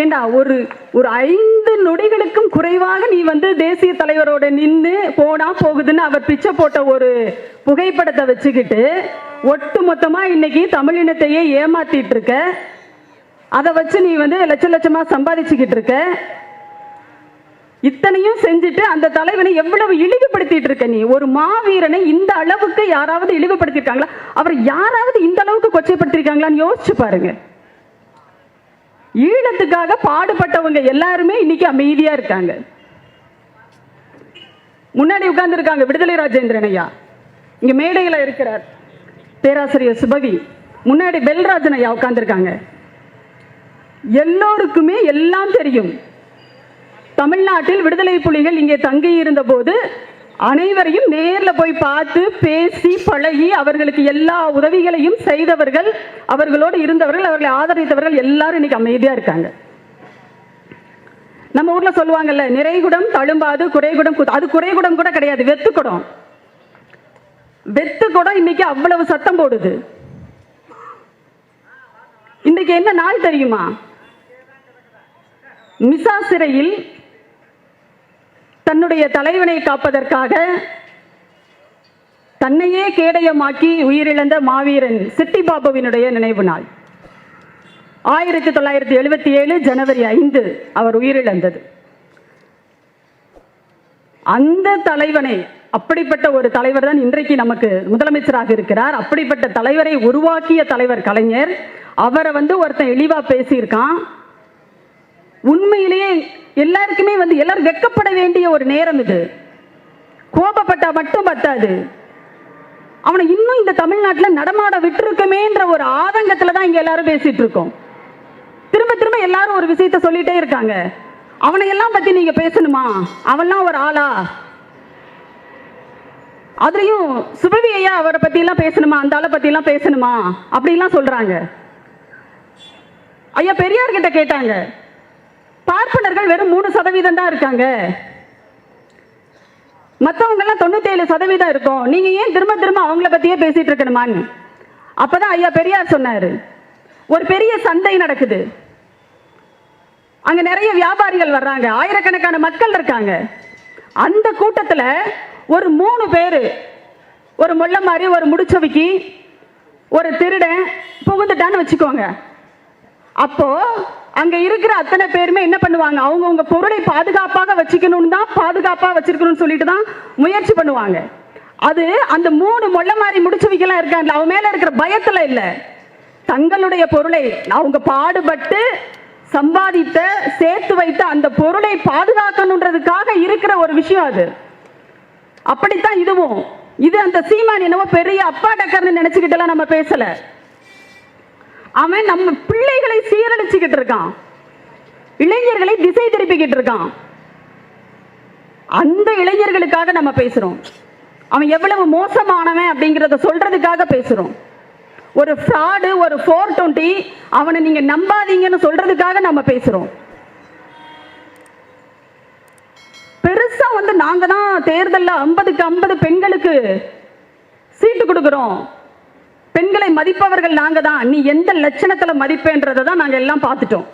ஏண்டா ஒரு ஒரு ஐந்து நொடிகளுக்கும் குறைவாக நீ வந்து தேசிய தலைவரோட நின்று போனா போகுதுன்னு அவர் பிச்சை போட்ட ஒரு புகைப்படத்தை வச்சுக்கிட்டு ஒட்டு மொத்தமா இன்னைக்கு தமிழினத்தையே ஏமாத்திட்டு இருக்க. அதை வச்சு நீ வந்து லட்ச லட்சமா சம்பாதிச்சுக்கிட்டு இருக்க. இத்தனையும் செஞ்சுட்டு அந்த தலைவனை எவ்வளவு இழிவுபடுத்திட்டு இருக்க நீ? ஒரு மாவீரனை இந்த அளவுக்கு யாராவது இழிவுபடுத்திருக்காங்களா? அவர் யாராவது இந்த அளவுக்கு கொச்சைப்படுத்திருக்காங்களான்னு யோசிச்சு பாருங்க. ஈழத்துக்காக பாடுபட்டவங்க எல்லாருமே இன்னைக்கு அமைதியா இருக்காங்க. முன்னாடி உட்கார்ந்து இருக்காங்க விடுதலை ராஜேந்திரன் ஐயா. இங்க மேடையில இருக்கிறார் பேராசிரியர் சுபவி. முன்னாடி பெல்ராஜன் ஐயா உட்கார்ந்துருக்காங்க. எல்லோருக்குமே எல்லாம் தெரியும். தமிழ்நாட்டில் விடுதலை புலிகள் இங்கே தங்கி இருந்த போது அனைவரையும் நேர்ல போய் பார்த்து பேசி பழகி அவர்களுக்கு எல்லா உதவிகளையும் செய்தவர்கள் அவர்களோடு இருந்தவர்கள் அவர்களை ஆதரித்தவர்கள் எல்லாரும் இன்னைக்கு அமைதியா இருக்காங்க. நம்ம ஊர்ல சொல்லுவாங்கல்ல நிறைகுடம் தழும்பாது குறைகுடம் அது குறைகுடம் கூட கிடையாது வெத்துக்குடம் வெத்துக்குடம் இன்னைக்கு அவ்வளவு சத்தம் போடுது. இன்னைக்கு என்ன நாள் தெரியுமா? மிசா சிறையில் தன்னுடைய தலைவனை காப்பதற்காக தன்னையே கேடயமாக்கி உயிரிழந்த மாவீரன் சிட்டி பாபுவினுடைய நினைவு நாள். ஆயிரத்தி தொள்ளாயிரத்தி எழுபத்தி ஏழு ஜனவரி ஐந்து அவர் உயிரிழந்தது. அந்த தலைவனை அப்படிப்பட்ட ஒரு தலைவர் தான் இன்றைக்கு நமக்கு முதலமைச்சராக இருக்கிறார். அப்படிப்பட்ட தலைவரை உருவாக்கிய தலைவர் கலைஞர். அவரை வந்து ஒருத்தன் இழிவா பேசியிருக்கான். உண்மையிலேயே எல்லாருக்குமே வந்து எல்லாரும் வெக்கப்பட வேண்டிய ஒரு நேரம் இது. கோபப்பட்டா மட்டும் பத்தாது. அவனை இன்னும் இந்த தமிழ்நாட்டில் நடமாட விட்டுருக்கமேன்ற ஒரு ஆதங்கத்தில் தான் இங்கே எல்லாரும் பேசிட்டு இருக்கோம். திரும்ப திரும்ப எல்லாரும் ஒரு விஷயத்த சொல்லிட்டே இருக்காங்க. அவனை எல்லாம் பத்தி நீங்க பேசணுமா? அவன்லாம் ஒரு ஆளா? அதுலயும் சுபவி ஐயா அவரை பத்தி எல்லாம் பேசணுமா? அந்த ஆளை பத்தி எல்லாம் பேசணுமா? அப்படிலாம் சொல்றாங்க. ஐயா பெரியார்கிட்ட கேட்டாங்க. பார்ப்பனர்கள் வெறும் மூணு சதவீதம் தான் இருக்காங்க. மற்றவங்கெல்லாம் தொண்ணூத்தேழு சதவீதம் இருக்கும். நீங்க ஏன் திரும்ப திரும்ப அவங்கள பத்தியே பேசிட்டு இருக்கணுமான்னு? அப்பதான் ஐயா பெரியார் சொன்னாரு. ஒரு பெரிய சந்தை நடக்குது. அங்க நிறைய வியாபாரிகள் வர்றாங்க. ஆயிரக்கணக்கான மக்கள் இருக்காங்க. அந்த கூட்டத்துல ஒரு மூணு பேரு ஒரு முள்ள மாதிரி ஒரு முடிச்சவிக்கி ஒரு திருடன் புகுந்துட்டான்னு வச்சுக்கோங்க. அப்போ அங்க இருக்கிற அத்தனை பேருமே என்ன பண்ணுவாங்க? அவங்கவுங்க பொருளை பாதுகாப்பாக வச்சுக்கணும்னு தான் பாதுகாப்பா வச்சிருக்கணும்னு சொல்லிட்டு தான் முயற்சி பண்ணுவாங்க. அது அந்த மூணு மொள்ள மாதிரி முடிச்சு வைக்கலாம் இருக்காங்க அவன் மேல இருக்கிற பயத்துல இல்ல. தங்களுடைய பொருளை அவங்க பாடுபட்டு சம்பாதித்த சேர்த்து வைத்த அந்த பொருளை பாதுகாக்கணுன்றதுக்காக இருக்கிற ஒரு விஷயம் அது. அப்படித்தான் இதுவும். இது அந்த சீமான் என்னவோ பெரிய அப்பா டக்கர்னு நினைச்சுக்கிட்டலாம் நம்ம பேசல. அவன் நம்ம பிள்ளைகளை சீரழிச்சுக்கிட்டு இருக்கான். இளைஞர்களை திசை திருப்பிக்கிட்டு இருக்கான். அந்த இளைஞர்களுக்காக நம்ம பேசுறோம். அவன் எவ்வளவு மோசமானவன் அப்படிங்கிறத சொல்றதுக்காக பேசுறோம். ஒரு ஃப்ராடு ஒரு ஃபோர் டுவெண்ட்டி அவனை நீங்க நம்பாதீங்கன்னு சொல்றதுக்காக நம்ம பேசுறோம். பெருசா வந்து நாங்க தான் தேர்தலில் ஐம்பதுக்கு ஐம்பது பெண்களுக்கு சீட்டு கொடுக்குறோம். பெண்களை மதிப்பவர்கள் நாங்க தான் நீ எந்த லட்சணத்துல மதிப்பேன்றதை தான் நாங்க எல்லாம் பார்த்துட்டோம்.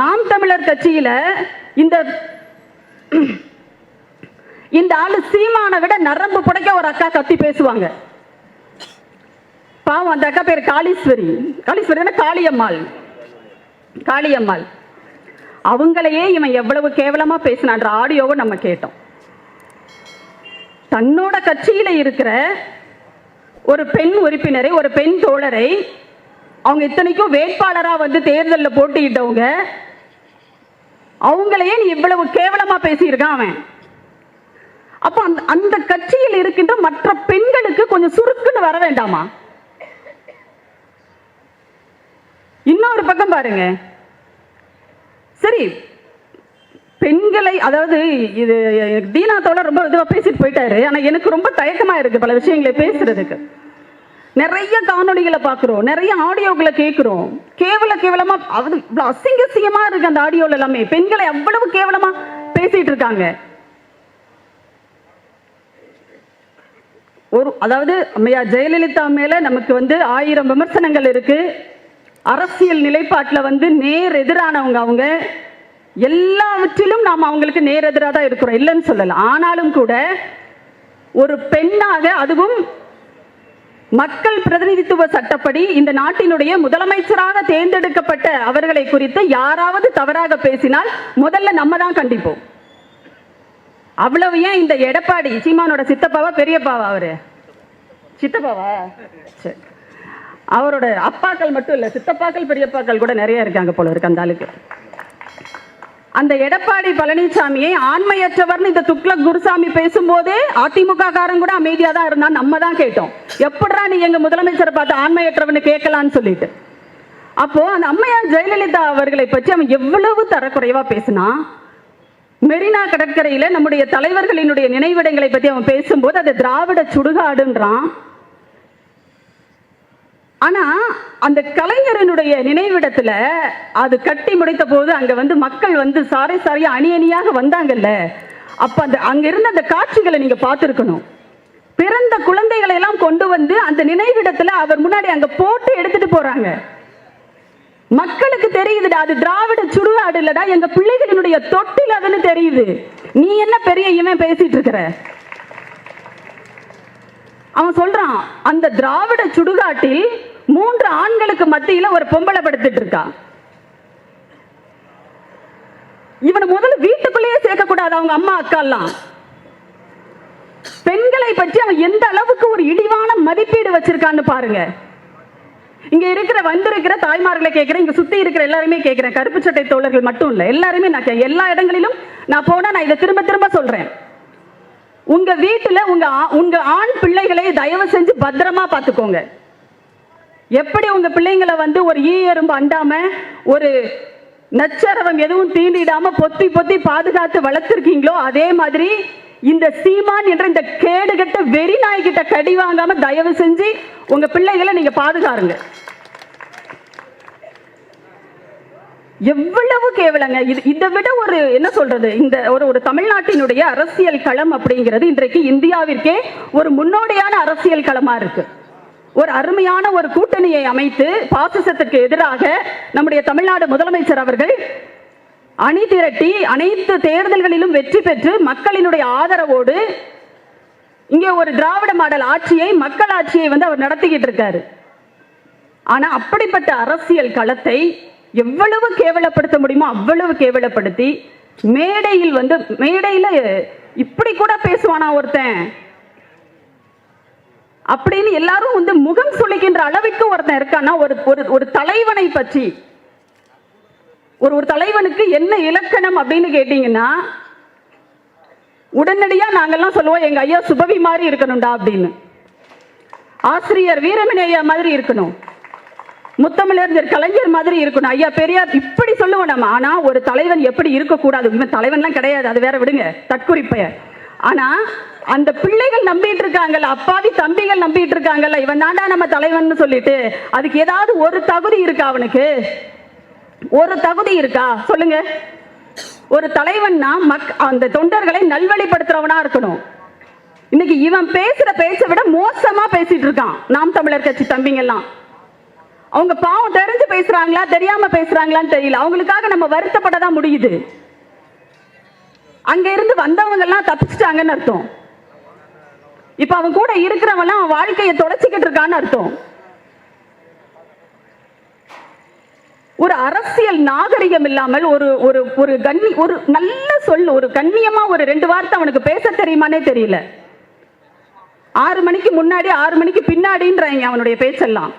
நாம் தமிழர் கட்சியில இந்த இந்த ஆளு சீமானை விட நரம்பு புடைக்க ஒரு அக்கா கத்தி பேசுவாங்க. பாவம் அந்த அக்கா பேர் காளீஸ்வரி. காளீஸ்வரி காளியம்மாள். காளியம்மாள். அவங்களையே இவன் எவ்வளவு கேவலமா பேசினான்ற ஆடியோவை நம்ம கேட்டோம். தன்னோட கட்சியில இருக்கிற ஒரு பெண் உறுப்பினரை ஒரு பெண் தோழரை அவங்க இத்தனைக்கும் வேட்பாளரா வந்து தேர்தலில் போட்டியிட்டவங்க அவங்களையே நீ இவ்வளவு கேவலமா பேசியிருக்கான் அவன். அப்போ அந்த அந்த கட்சியில் இருக்கின்ற மற்ற பெண்களுக்கு கொஞ்சம் சுருக்குன்னு வர வேண்டாமா? இன்னொரு பக்கம் பாருங்க. சரி பெண்களை அதாவது இது தீனாத்தோட ரொம்ப இதுவாக பேசிட்டு போயிட்டாரு. ஆனால் எனக்கு ரொம்ப தயக்கமாக இருக்குது பல விஷயங்களை பேசுறதுக்கு. நிறைய காணொலிகளை பார்க்குறோம். நிறைய ஆடியோக்களை கேட்குறோம். கேவல கேவலமாக அது இவ்வளோ அசிங்க இருக்குது அந்த ஆடியோவில் எல்லாமே. பெண்களை அவ்வளவு கேவலமாக பேசிட்டு இருக்காங்க. ஒரு அதாவது அம்மையா ஜெயலலிதா மேலே நமக்கு வந்து ஆயிரம் விமர்சனங்கள் இருக்குது அரசியல் நிலைப்பாட்டில் வந்து நேர் எதிரானவங்க அவங்க. எல்லாவற்றிலும் நாம் அவங்களுக்கு நேரெதிராக தான் இருக்கிறோம். இல்லைன்னு சொல்லலாம் ஆனாலும் கூட ஒரு பெண்ணாக அதுவும் மக்கள் பிரதிநிதித்துவ சட்டப்படி இந்த நாட்டினுடைய முதலமைச்சராக தேர்ந்தெடுக்கப்பட்ட அவர்களை குறித்து யாராவது தவறாக பேசினால் முதல்ல நம்ம தான் கண்டிப்போம். அவ்வளவு ஏன் இந்த எடப்பாடி சீமானோட சித்தப்பாவா பெரியப்பாவா அவரு? சித்தப்பாவா? சரி அவரோட அப்பாக்கள் மட்டும் இல்ல சித்தப்பாக்கள் பெரியப்பாக்கள் கூட நிறைய இருக்காங்க போல இருக்கு அந்த ஆளுக்கு. அந்த எடப்பாடி பழனிசாமியை ஆண்மையற்றவர்னு இந்த துக்ளக் குருசாமி பேசும்போது அதிமுக காரன் கூட அமைதியா தான் இருந்தான். நம்ம தான் கேட்டோம். எப்படா நீ எங்க முதலமைச்சரை பார்த்து ஆண்மையற்றவன்னு கேட்கலான்னு சொல்லிட்டு. அப்போ அந்த அம்மையார் ஜெயலலிதா அவர்களை பற்றி அவன் எவ்வளவு தரக்குறைவா பேசினா மெரினா கடற்கரையில நம்முடைய தலைவர்களினுடைய நினைவிடங்களை பற்றி அவன் பேசும்போது அது திராவிட சுடுகாடுன்றான். ஆனா அந்த கலைஞரனுடைய நினைவிடத்துல அது கட்டி முடித்த போது அங்க வந்து மக்கள் வந்து சாரை சாரியா அணி அணியாக வந்தாங்கல்ல. அப்ப அந்த அங்க இருந்த அந்த காட்சிகளை நீங்க பார்த்துருக்கணும். பிறந்த குழந்தைகளை எல்லாம் கொண்டு வந்து அந்த நினைவிடத்துல அவர் முன்னாடி அங்க போட்டு எடுத்துட்டு போறாங்க. மக்களுக்கு தெரியுதுடா அது திராவிட சுடுகாடு இல்லடா எங்க பிள்ளைகளினுடைய தொட்டில் அதுன்னு தெரியுது. நீ என்ன பெரிய இவன் பேசிட்டு இருக்கிற? அவன் சொல்றான் அந்த திராவிட சுடுகாட்டில் மூன்று ஆண்களுக்கு மத்தியில ஒரு பொம்பளை படுத்துட்டு இருக்கா. இவனை முதல்ல வீட்டுக்குள்ளேயே சேர்க்கக்கூடாது அவங்க அம்மா அக்கா எல்லாம் பெண்களை பற்றி அவன் எந்த அளவுக்கு ஒரு இழிவான மதிப்பீடு வச்சிருக்கான்னு பாருங்க. இங்க இருக்கிற வந்திருக்கிற தாய்மார்களை கேட்கிறேன் இங்க சுத்தி இருக்கிற எல்லாருமே கேட்கிறேன். கருப்பு சட்டை தோழர்கள் மட்டும் இல்ல எல்லாருமே நான் எல்லா இடங்களிலும் நான் போனா நான் இதை திரும்ப திரும்ப சொல்றேன். உங்க வீட்டுல உங்க ஆ- உங்க ஆண் பிள்ளைகளை தயவு செஞ்சு பத்திரமா பாத்துக்கோங்க எப்படி உங்க பிள்ளைங்களை வந்து ஒரு ஈ எறும்பு அண்டாம ஒரு நச்சரவம் எதுவும் தீண்டிடாம பொத்தி பொத்தி பாதுகாத்து வளர்த்துருக்கீங்களோ அதே மாதிரி இந்த சீமான் என்ற இந்த கேடுகட்ட வெறி நாய்கிட்ட கடி வாங்காம தயவு செஞ்சு உங்க பிள்ளைகளை நீங்க பாதுகாருங்க. எவ்வளவு கேவலங்க. இது இதை விட ஒரு என்ன சொல்றது இந்த ஒரு ஒரு தமிழ்நாட்டினுடைய அரசியல் களம் அப்படிங்கிறது இன்றைக்கு இந்தியாவிற்கே ஒரு முன்னோடியான அரசியல் களமா இருக்கு. ஒரு அருமையான ஒரு கூட்டணியை அமைத்து பாசிசத்துக்கு எதிராக நம்முடைய தமிழ்நாடு முதலமைச்சர் அவர்கள் அணி திரட்டி அனைத்து தேர்தல்களிலும் வெற்றி பெற்று மக்களினுடைய ஆதரவோடு இங்கே ஒரு திராவிட மாடல் ஆட்சியை மக்கள் ஆட்சியை வந்து அவர் நடத்திக்கிட்டு இருக்காரு. ஆனா அப்படிப்பட்ட அரசியல் களத்தை எவ்வளவு கேவலப்படுத்த முடியுமோ அவ்வளவு கேவலப்படுத்தி மேடையில் வந்து மேடையில இப்படி கூட பேசுவானா ஒருத்தன்? அப்படின்னு எல்லாரும் வந்து முகம் சுளிக்கின்ற அளவுக்கு ஒருத்தன் இருக்கான்னா ஒரு ஒரு ஒரு தலைவனை பற்றி. ஒரு ஒரு தலைவனுக்கு என்ன இலக்கணம் அப்படின்னு கேட்டீங்கன்னா உடனடியா நாங்கெல்லாம் சொல்லுவோம் எங்க ஐயா சுபவி மாதிரி இருக்கணும்டா அப்படின்னு. ஆசிரியர் வீரமணி ஐயா மாதிரி இருக்கணும். முத்தமிழறிஞர் கலைஞர் மாதிரி இருக்கணும். ஐயா பெரியார் இப்படி சொல்லுவோம் நம்ம. ஆனா ஒரு தலைவன் எப்படி இருக்கக்கூடாது? இவன் தலைவன்லாம் கிடையாது. அது வேற விடுங்க. தற்குறிப்பைய ஆனா அந்த பிள்ளைகள் நம்பிட்டு இருக்காங்கல்ல அப்பாவி தம்பிகள் நம்பிட்டு இருக்காங்கல்ல இவன் தாண்டா நம்ம தலைவன் சொல்லிட்டு அதுக்கு ஏதாவது ஒரு தகுதி இருக்கா அவனுக்கு? ஒரு தகுதி இருக்கா? சொல்லுங்க. ஒரு தலைவன்னா மக் அந்த தொண்டர்களை நல்வழிப்படுத்துறவனா இருக்கணும். இன்னைக்கு இவன் பேசுற பேச்சை விட மோசமா பேசிட்டு இருக்கான் நாம் தமிழர் கட்சி தம்பிங்கெல்லாம். அவங்க பாவம் தெரிஞ்சு பேசுறாங்களா தெரியாம பேசுறாங்களான்னு தெரியல. அவங்களுக்காக நம்ம வருத்தப்பட தான் முடியுது. அங்க இருந்து வந்தவங்க எல்லாம் தப்பிச்சிட்டாங்கன்னு அர்த்தம். இப்ப அவன் கூட இருக்கிறவன் அவன் வாழ்க்கையை தொலைச்சிக்கிட்டு இருக்கான்னு அர்த்தம். ஒரு அரசியல் நாகரிகம் இல்லாமல் ஒரு ஒரு ஒரு கண்ணி ஒரு நல்ல சொல் ஒரு கண்ணியமா ஒரு ரெண்டு வார்த்தை அவனுக்கு பேச தெரியுமானே தெரியல. ஆறு மணிக்கு முன்னாடி ஆறு மணிக்கு பின்னாடின்றாங்க அவனுடைய பேச்செல்லாம்.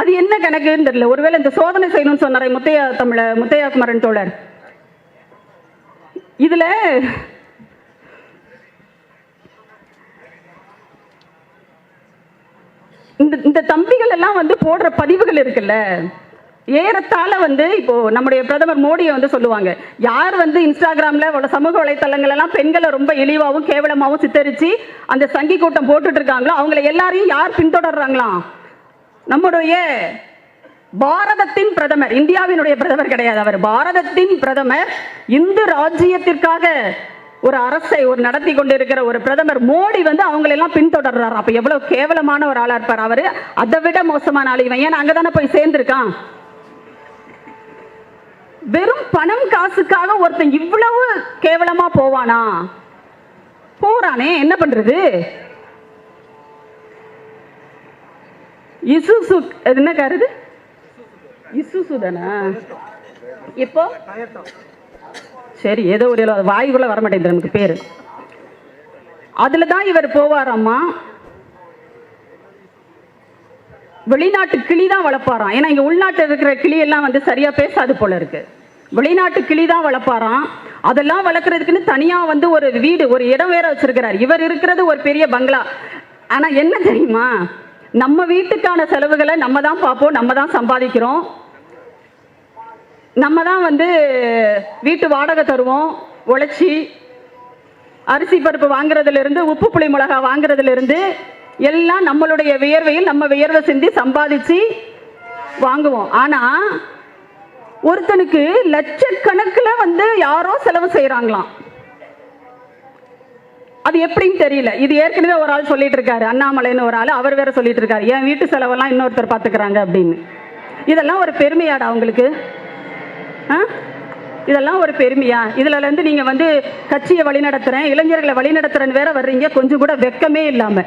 அது என்ன கணக்குன்னு தெரியல. ஒருவேளை இந்த சோதனை செய்யணும்னு சொன்னாரே முத்தையா தமிழ முத்தையா குமரன் தோழர். இதில் இந்த இந்த தம்பிகள் எல்லாம் வந்து போடுற பதிவுகள் இருக்குல்ல? ஏறத்தாழ வந்து இப்போ நம்முடைய பிரதமர் மோடியை வந்து சொல்லுவாங்க. யார் வந்து இன்ஸ்டாகிராம்ல உள்ள சமூக வலைத்தளங்கள் எல்லாம் பெண்களை ரொம்ப இழிவாகவும் கேவலமாகவும் சித்தரிச்சு அந்த சங்கி கூட்டம் போட்டுட்டு இருக்காங்களோ அவங்கள எல்லாரையும் யார் பின்தொடர்றாங்களாம்? நம்முடைய பாரதத்தின் பிரதமர் இந்தியாவினுடைய பிரதமர் கிடையாது அவர். பாரதத்தின் பிரதமர் இந்து ராஜ்ஜியத்திற்காக ஒரு அரசை ஒரு நடத்தி கொண்டு இருக்கிற ஒரு பிரதமர் மோடி வந்து அவங்களெல்லாம் பின்தொடர்றாரு. அப்ப எவ்வளவு கேவலமான ஒரு ஆளா இருப்பார் அவரு. அதை விட மோசமான ஆள் இவன். ஏன்னா அங்கதானே போய் சேர்ந்திருக்கான். வெறும் பணம் காசுக்காக ஒருத்தன் இவ்வளவு கேவலமா போவானா? போறானே என்ன பண்றது? இசுசு அது என்ன கருது இசுசு தானா இப்போ? சரி ஏதோ ஒரு வாயுக்குள்ள வர மாட்டேங்குது நமக்கு பேரு. அதுல தான் இவர் போவாராம்மா. வெளிநாட்டு கிளி தான் வளர்ப்பாராம். ஏன்னா இங்க உள்நாட்டில் இருக்கிற கிளி எல்லாம் வந்து சரியா பேசாது போல இருக்கு. வெளிநாட்டு கிளி தான் வளர்ப்பாராம். அதெல்லாம் வளர்க்குறதுக்குன்னு தனியா வந்து ஒரு வீடு ஒரு இடம் வேற வச்சிருக்கிறார். இவர் இருக்கிறது ஒரு பெரிய பங்களா. ஆனா என்ன தெரியுமா? நம்ம வீட்டுக்கான செலவுகளை நம்ம தான் பார்ப்போம் நம்ம தான் சம்பாதிக்கிறோம். நம்ம தான் வந்து வீட்டு வாடகை தருவோம் உழைச்சி அரிசி பருப்பு வாங்குறதுலேருந்து உப்பு புளி மிளகா வாங்குறதுலேருந்து எல்லாம் நம்மளுடைய வியர்வையில் நம்ம வியர்வை சிந்தி சம்பாதிச்சு வாங்குவோம். ஆனால் ஒருத்தனுக்கு லட்சக்கணக்கில் வந்து யாரோ செலவு செய்கிறாங்களாம் அது எப்படின்னு தெரியல. இது ஏற்கனவே ஒரு ஆள் சொல்லிட்டு இருக்காரு அண்ணாமலைன்னு ஒரு ஆள். அவர் வேற சொல்லிட்டு இருக்காரு என் வீட்டு செலவெல்லாம் இன்னொருத்தர் பார்த்துக்கிறாங்க அப்படின்னு. இதெல்லாம் ஒரு பெருமையாடா உங்களுக்கு? ஆ? இதெல்லாம் ஒரு பெருமையா? இதுலேருந்து நீங்கள் வந்து கட்சியை வழிநடத்துகிறேன் இளைஞர்களை வழிநடத்துறேன்னு வேற வர்றீங்க கொஞ்சம் கூட வெக்கமே இல்லாமல்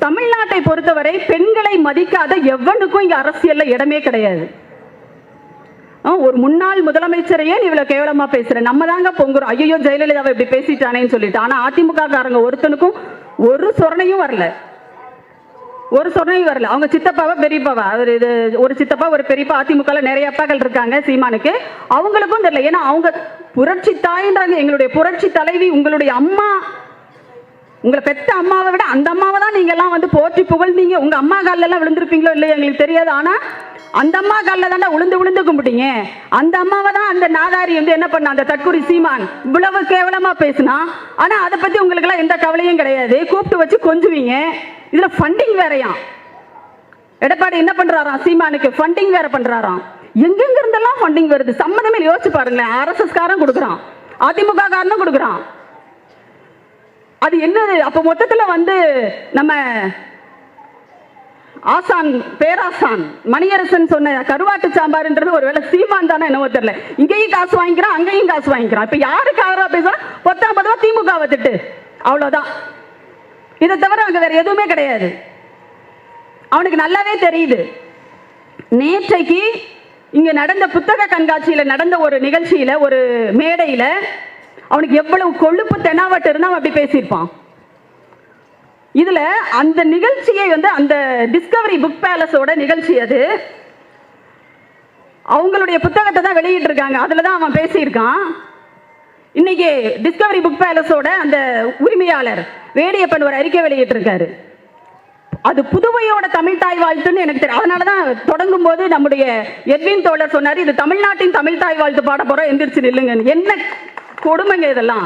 தமிழ்நாட்டை பொறுத்தவரை பெண்களை மதிக்காத எவனுக்கும் இங்கே அரசியலில் இடமே கிடையாது. ஆ, ஒரு முன்னாள் முதலமைச்சரையே இவ்வளோ இவ்வளவு கேவலமா பேசுற? நம்ம தாங்க பொங்குறோம். ஐயோ ஜெயலலிதாவை இப்படி பேசிட்டானேன்னு சொல்லிட்டு. ஆனா அதிமுக காரங்க ஒருத்தனுக்கும் ஒரு சொரணையும் வரல. ஒரு சொரணையும் வரல. அவங்க சித்தப்பாவா பெரியப்பாவா? அவர் இது ஒரு சித்தப்பா ஒரு பெரியப்பா அதிமுகல நிறைய அப்பாக்கள் இருக்காங்க சீமானுக்கு. அவங்களுக்கும் தெரியல. ஏன்னா அவங்க புரட்சி தாயின்றாங்க. எங்களுடைய புரட்சி தலைவி உங்களுடைய அம்மா. உங்களை பெத்த அம்மாவை விட அந்த அம்மாவை தான் நீங்க எல்லாம் வந்து போற்றி புகழ்ந்தீங்க. உங்க அம்மா காலில் எல்லாம் விழுந்திருப்பீங்களோ இல்லையா எங்களுக்கு தெரியாது. ஆனா அந்த அம்மா காலில் தாண்டா உளுந்து உளுந்து கும்பிட்டீங்க. அந்த அம்மாவை தான் அந்த நாதாரி வந்து என்ன பண்ண அந்த தற்கூரி சீமான் இவ்வளவு கேவலமா பேசினா? ஆனா அதை பத்தி உங்களுக்கு எல்லாம் எந்த கவலையும் கிடையாது. கூப்பிட்டு வச்சு கொஞ்சுவீங்க. இதுல ஃபண்டிங் வேறையாம். எடப்பாடி என்ன பண்றாராம்? சீமானுக்கு ஃபண்டிங் வேற பண்றாராம். எங்கெங்க இருந்தெல்லாம் ஃபண்டிங் வருது? சம்மந்தமே யோசிச்சு பாருங்களேன். ஆர்எஸ்எஸ் காரன் கொடுக்குறான். அதிமுக காரனும் கொடுக்குறான். அது என்னது அப்ப மொத்தத்துல வந்து நம்ம ஆசான் பேராசான் மணியரசன் சொன்ன கருவாட்டு சாம்பார்ன்றது ஒருவேளை சீமான் தானே என்னவோ தெரியல. இங்கேயும் காசு வாங்கிக்கிறான் அங்கேயும் காசு வாங்கிக்கிறான். இப்ப யாருக்கு ஆதரவா பேசுறான் பத்தாம் பதவா திமுக வச்சுட்டு அவ்வளவுதான். இதை தவிர அங்கே வேற எதுவுமே கிடையாது. அவனுக்கு நல்லாவே தெரியுது. நேற்றைக்கு இங்க நடந்த புத்தக கண்காட்சியில நடந்த ஒரு நிகழ்ச்சியில ஒரு மேடையில அவனுக்கு எவ்வளவு கொழுப்பு தெனாவட்டு இருந்தா அவன் அப்படி பேசியிருப்பான். இதுல அந்த நிகழ்ச்சியை வந்து அந்த டிஸ்கவரி புக் பேலஸோட நிகழ்ச்சி அது. அவங்களுடைய புத்தகத்தை தான் வெளியிட்டு இருக்காங்க தான் அவன் பேசியிருக்கான். இன்னைக்கு டிஸ்கவரி புக் பேலஸோட அந்த உரிமையாளர் வேடியப்பன் ஒரு அறிக்கை வெளியிட்டிருக்காரு. அது புதுவையோட தமிழ் தாய் வாழ்த்துன்னு எனக்கு தெரியும் அதனால தான் தொடங்கும் போது நம்முடைய எட்வின் தோழர் சொன்னார் இது தமிழ்நாட்டின் தமிழ் தாய் வாழ்த்து பாட போறோம் எந்திரிச்சு நில்லுங்க. என்ன கொடுமைங்க இதெல்லாம்?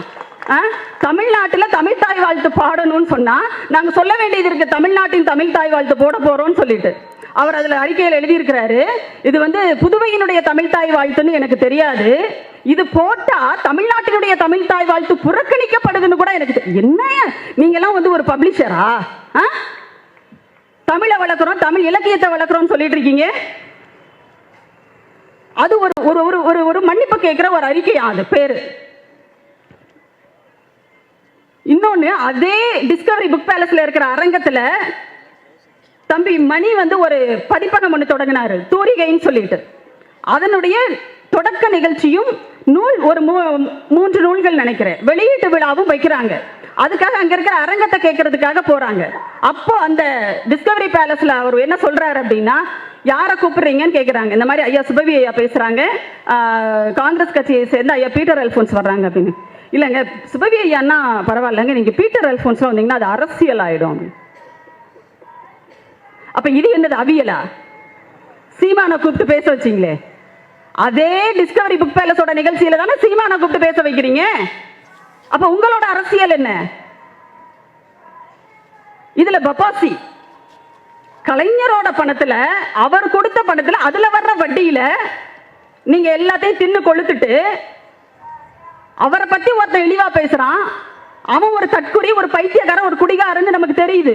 ஆ? தமிழ்நாட்டுல தமிழ் தாய் வாழ்த்து பாடணும்னு சொன்னா நாங்க சொல்ல வேண்டியது இருக்கு தமிழ்நாட்டின் தமிழ் தாய் வாழ்த்து போட போறோம்னு சொல்லிட்டு. அவர் அதுல அறிக்கையில் எழுதியிருக்கிறாரு இது வந்து புதுவையினுடைய தமிழ் தாய் வாழ்த்துன்னு எனக்கு தெரியாது. இது போட்டா தமிழ்நாட்டினுடைய தமிழ் தாய் வாழ்த்து புறக்கணிக்கப்படுதுன்னு கூட எனக்கு தெ- என்ன நீங்க எல்லாம் வந்து ஒரு பப்ளிஷரா ஆ? தமிழை வளர்க்குறோம் தமிழ் இலக்கியத்தை வளர்க்குறோம்னு சொல்லிட்டு இருக்கீங்க. அது ஒரு ஒரு ஒரு ஒரு ஒரு மன்னிப்பு கேட்குற ஒரு அறிக்கையா அது பேரு? இன்னொன்று அதே டிஸ்கவரி புக் பேலஸில் இருக்கிற அரங்கத்தில் தம்பி மணி வந்து ஒரு பதிப்பகம் ஒன்று தொடங்கினாரு தூரிகைன்னு சொல்லிட்டு. அதனுடைய தொடக்க நிகழ்ச்சியும் நூல் ஒரு மூ- மூன்று நூல்கள் நினைக்கிறேன். வெளியீட்டு விழாவும் வைக்கிறாங்க. அதுக்காக அங்க இருக்கிற அரங்கத்தை கேட்கறதுக்காக போறாங்க. அப்போ அந்த டிஸ்கவரி பேலஸ்ல அவர் என்ன சொல்றாரு அப்படின்னா யாரை கூப்பிடுறீங்கன்னு கேட்குறாங்க இந்த மாதிரி ஐயா சுபவி ஐயா பேசுறாங்க. காங்கிரஸ் கட்சியை சேர்ந்து ஐயா பீட்டர் அல்ஃபோன்ஸ் வர்றாங்க அப்படின்னு. இல்லைங்க சுபவி ஐயான்னா பரவாயில்லைங்க. நீங்க பீட்டர் அல்ஃபோன்ஸ்ல வந்தீங்கன்னா அது அரசியல் ஆயிடும் அப்படின்னு. அப்ப இது என்னது அவியலா? சீமானை கூப்பிட்டு பேச வச்சிங்களே. அதே டிஸ்கவரி புக் பேலஸோட நிகழ்ச்சியில தானே சீமானை கூப்பிட்டு பேச வைக்கிறீங்க? அப்ப உங்களோட அரசியல் என்ன? இதுல பப்பாசி கலைஞரோட பணத்துல அவர் கொடுத்த பணத்துல அதுல வர்ற வட்டியில நீங்க எல்லாத்தையும் தின்னு கொளுத்துட்டு அவரை பத்தி ஒருத்தன் இழிவா பேசுறான். அவன் ஒரு தற்குறி ஒரு பைத்தியக்காரன் ஒரு குடிகாரன்னு நமக்கு தெரியுது.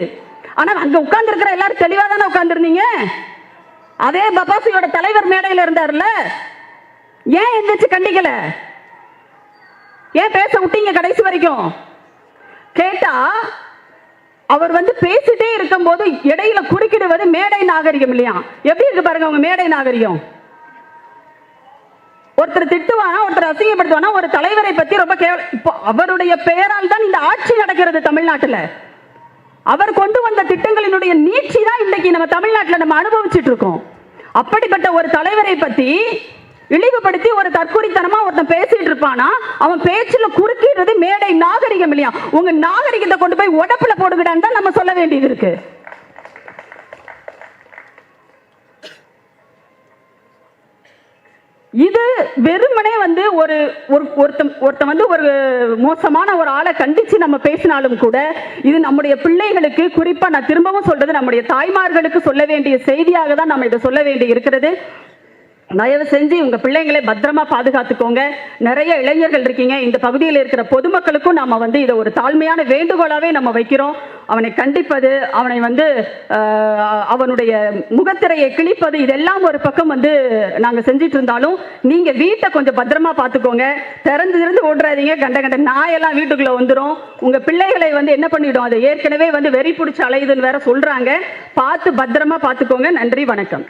ஆனா அங்க உட்கார்ந்து இருக்கிற எல்லாரும் தெளிவா தானே உட்கார்ந்துருந்தீங்க? அதே பபாசியோட தலைவர் மேடையில் இருந்தார்ல? ஏன் எந்திரிச்சு கண்டிக்கல? ஏன் பேச விட்டீங்க கடைசி வரைக்கும்? கேட்டா அவர் வந்து பேசிட்டே இருக்கும்போது இடையில குறுக்கிடுவது மேடை நாகரிகம் இல்லையா? எப்படி இருக்கு பாருங்க உங்க மேடை நாகரிகம்? ஒருத்தர் திட்டுவானா ஒருத்தர் அசிங்கப்படுத்துவானா ஒரு தலைவரை பத்தி ரொம்ப கேவல இப்போ அவருடைய பெயரால் தான் இந்த ஆட்சி நடக்கிறது தமிழ்நாட்டுல. அவர் கொண்டு வந்த திட்டங்களினுடைய நீட்சி தான் இன்னைக்கு நம்ம தமிழ்நாட்டில் நம்ம அனுபவிச்சுட்டு இருக்கோம். அப்படிப்பட்ட ஒரு தலைவரை பத்தி இழிவுபடுத்தி ஒரு தற்கொலைத்தனமா ஒருத்தன் பேசிட்டு இருப்பானா? அவன் பேச்சுல குறுக்கிடுறது மேடை நாகரிகம் இல்லையா? உங்க நாகரிகத்தை கொண்டு போய் உடப்புல போடுவிடான்னு தான் நம்ம சொல்ல வேண்டியது இருக்கு. இது வெறுமனே வந்து ஒரு ஒரு ஒருத்தன் ஒருத்தன் வந்து ஒரு மோசமான ஒரு ஆளை கண்டிச்சு நம்ம பேசினாலும் கூட இது நம்முடைய பிள்ளைகளுக்கு குறிப்பா நான் திரும்பவும் சொல்றது நம்முடைய தாய்மார்களுக்கு சொல்ல வேண்டிய செய்தியாக தான் நம்ம இதை சொல்ல வேண்டி இருக்கிறது. தயவு செஞ்சு உங்க பிள்ளைங்களை பத்திரமா பாதுகாத்துக்கோங்க. நிறைய இளைஞர்கள் இருக்கீங்க. இந்த பகுதியில் இருக்கிற பொதுமக்களுக்கும் நாம வந்து இதை ஒரு தாழ்மையான வேண்டுகோளாவே நம்ம வைக்கிறோம். அவனை கண்டிப்பது அவனை வந்து அவனுடைய முகத்திரையை கிழிப்பது இதெல்லாம் ஒரு பக்கம் வந்து நாங்க செஞ்சிட்டு இருந்தாலும் நீங்க வீட்டை கொஞ்சம் பத்திரமா பார்த்துக்கோங்க. திறந்து திறந்து ஓடுறாதீங்க. கண்ட கண்ட நாயெல்லாம் வீட்டுக்குள்ள வந்துடும் உங்க பிள்ளைகளை வந்து என்ன பண்ணிடும்? அதை ஏற்கனவே வந்து வெறி பிடிச்சி அலையுதுன்னு வேற சொல்றாங்க. பார்த்து பத்திரமா பார்த்துக்கோங்க. நன்றி வணக்கம்.